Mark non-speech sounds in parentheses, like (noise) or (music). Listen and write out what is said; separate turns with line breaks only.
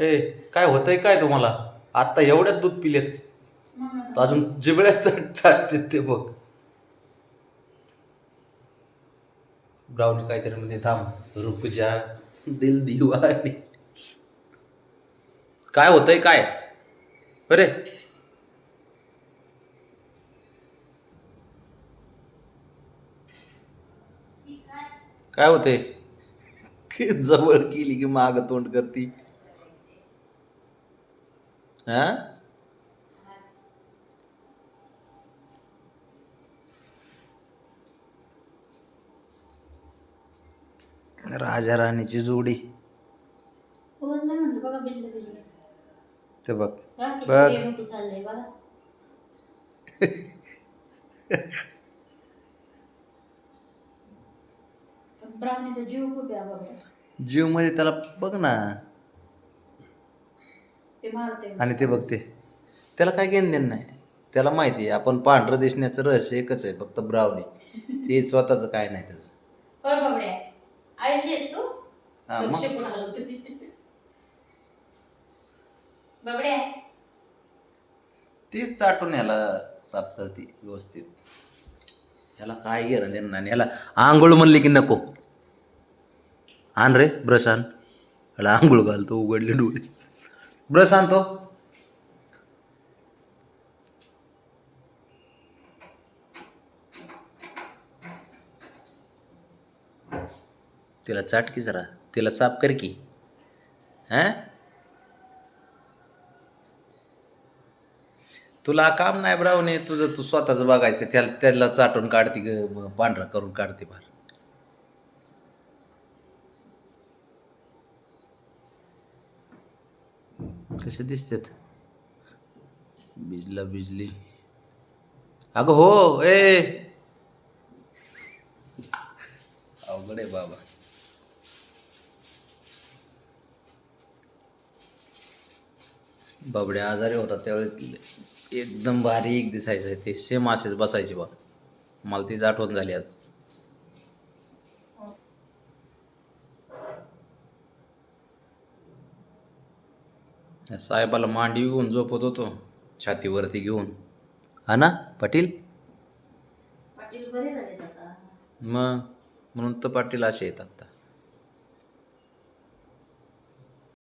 ए काय होतंय काय तुम्हाला? आत्ता एवढ्यात दूध पिलेत. तर अजून जिबळ्याच चाटते ते बघ. ब्राउनी काहीतरी मध्ये थांब रुक जा दिल दिवानी. काय होतंय काय? अरे. काय होते जवळ केली की माग तोंड करती. हा? राजा राणीची जोडी. ते बघ.
बघा. (laughs)
जीवमध्ये त्याला बघ ना. आणि ते बघते. त्याला काय घेणं देणं नाही. त्याला माहिती आहे आपण पांढरं दिसण्याचं रहस्य एकच आहे फक्त ब्रावनी ते स्वतःचं काय नाही त्याचं. हा, मग? तीच चाटून ह्याला साफ करते व्यवस्थित. ह्याला काय घेणं देणं नाही. ह्याला आंघोळ म्हणली की नको. आण रे ब्रश आण. ह्याला आंघोळ घालतो उघडले डोळे. ब्रश आणतो. तिला चाट की जरा. तिला साफ कर की. हा? तुला काम नाही ब्रावणे तुझं तू स्वतःच बघायचं त्याला त्याला चाटून काढते ग पांढरा करून काढते फार. कसे दिसतात? बिजला बिजली अगं हो ए! अवघड आहे बाबा. बाबड्या आजारी होता त्यावेळेस एकदम बारीक दिसायचं ते. सेम असेच बसायचे बा मला तीच आठवण झाली आज. साहेबाला मांडी घेऊन झोपत होतो. छातीवरती घेऊन. हा ना पाटील? मग? म्हणून तर पाटील असे येतात आता.